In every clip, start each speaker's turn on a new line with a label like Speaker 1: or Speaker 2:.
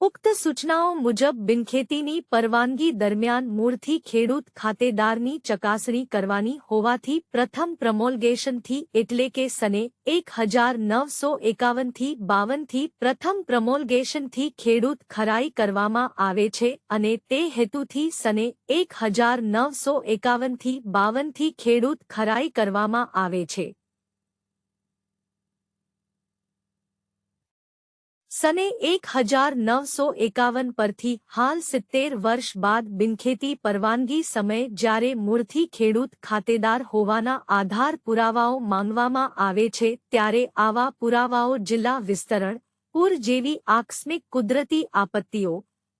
Speaker 1: ઉક્ત સૂચનાઓ મુજબ બિનખેતીની પરવાનગી દરમિયાન મૂળથી ખેડૂત ખાતેદારની ચકાસણી કરવાની હોવાથી પ્રથમ પ્રમોલગેશનથી એટલે કે સને એક હજાર નવસો એકાવનથી બાવનથી પ્રથમ પ્રમોલ્ગેશનથી ખેડૂત ખરાઈ કરવામાં આવે છે અને તે હેતુથી સને એક હજાર નવસો એકાવનથી બાવનથી ખેડૂત ખરાઈ કરવામાં આવે છે. સને એક હજાર નવસો એકાવન પરથી હાલ સિત્તેર વર્ષ બાદ બિનખેતી પરવાનગી સમયે જ્યારે મૂળથી ખેડૂત ખાતેદાર હોવાના આધાર પુરાવાઓ માંગવામાં આવે છે ત્યારે આવા પુરાવાઓ જિલ્લા વિસ્તરણ, પૂર જેવી આકસ્મિક કુદરતી આપત્તિઓ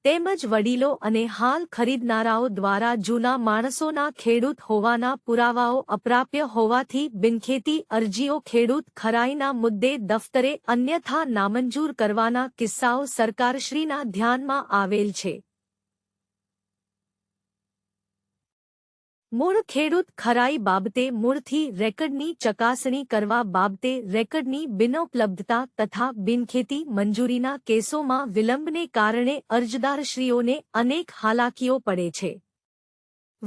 Speaker 1: તેમજ વડીલો અને હાલ ખરીદનારાઓ દ્વારા જૂના માણસોના ખેડૂત હોવાના પુરાવાઓ અપ્રાપ્ય હોવાથી બિનખેતી અરજીઓ ખેડૂત ખરાઈના મુદ્દે દફતરે અન્યથા નામંજૂર કરવાના કિસ્સાઓ સરકારશ્રીના ધ્યાનમાં આવેલ છે. મૂળ ખેડૂત ખરાઈ બાબતે મૂળથી રેકર્ડની ચકાસણી કરવા બાબતે રેકર્ડની બિનઉપલબ્ધતા તથા બિનખેતી મંજૂરીના કેસોમાં વિલંબને કારણે અરજદારશ્રીઓને અનેક હાલાકીઓ પડે છે.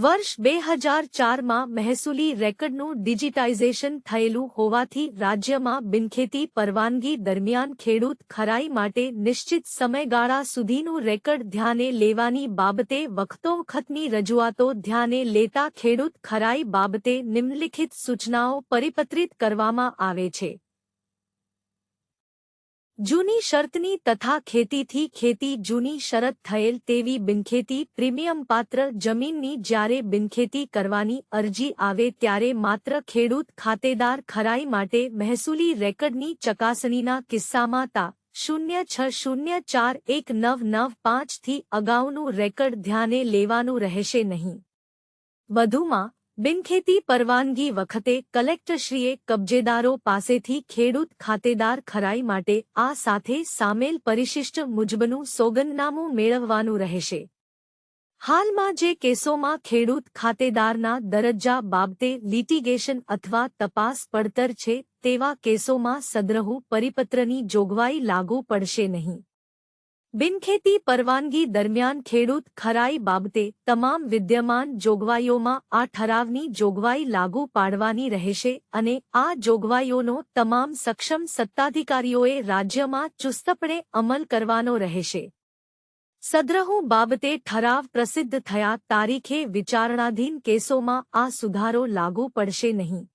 Speaker 1: વર્ષ બે હજાર ચારમાં મહેસૂલી રેકર્ડનું ડિજિટાઇઝેશન થયેલું હોવાથી રાજ્યમાં બિનખેતી પરવાનગી દરમિયાન ખેડૂત ખરાઈ માટે નિશ્ચિત સમયગાળા સુધીનું રેકર્ડ ધ્યાને લેવાની બાબતે વખતોવખતની રજૂઆતો ધ્યાને લેતા ખેડૂત ખરાઈ બાબતે નિમ્નલિખિત સૂચનાઓ પરિપત્રિત કરવામાં આવે છે. જૂની શરતની તથા ખેતીથી ખેતી જૂની શરત થયેલ તેવી બિનખેતી પ્રીમિયમ પાત્ર જમીનની જ્યારે બિનખેતી કરવાની અરજી આવે ત્યારે માત્ર ખેડૂત ખાતેદાર ખરાઈ માટે મહેસૂલી રેકર્ડની ચકાસણીના કિસ્સામાં તા શૂન્ય છ શૂન્ય ચાર એક નવ નવ પાંચથી અગાઉનું રેકર્ડ ધ્યાને લેવાનું રહેશે નહીં. વધુમાં બિનખેતી પરવાનગી વખતે કલેક્ટરશ્રીએ કબજેદારો પાસેથી ખેડૂત ખાતેદાર ખરાઈ માટે આ સાથે સામેલ પરિશિષ્ટ મુજબનું સોગંદનામું મેળવવાનું રહેશે. હાલમાં જે કેસોમાં ખેડૂત ખાતેદારના દરજ્જા બાબતે લિટિગેશન અથવા તપાસ પડતર છે, તેવા કેસોમાં સદ્રહુ પરિપત્રની જોગવાઈ લાગુ પડશે નહીં. બિનખેતી પરવાનગી દરમિયાન ખેડૂત ખરાઈ બાબતે તમામ વિદ્યમાન જોગવાઈઓમાં આ ઠરાવની જોગવાઈ લાગુ પાડવાની રહેશે અને આ જોગવાઈઓનો તમામ સક્ષમ સત્તાધિકારીઓએ રાજ્યમાં ચુસ્તપણે અમલ કરવાનો રહેશે. સદ્રહુ બાબતે ઠરાવ પ્રસિદ્ધ થયા તારીખે વિચારણાધીન કેસોમાં આ સુધારો લાગુ પડશે નહીં.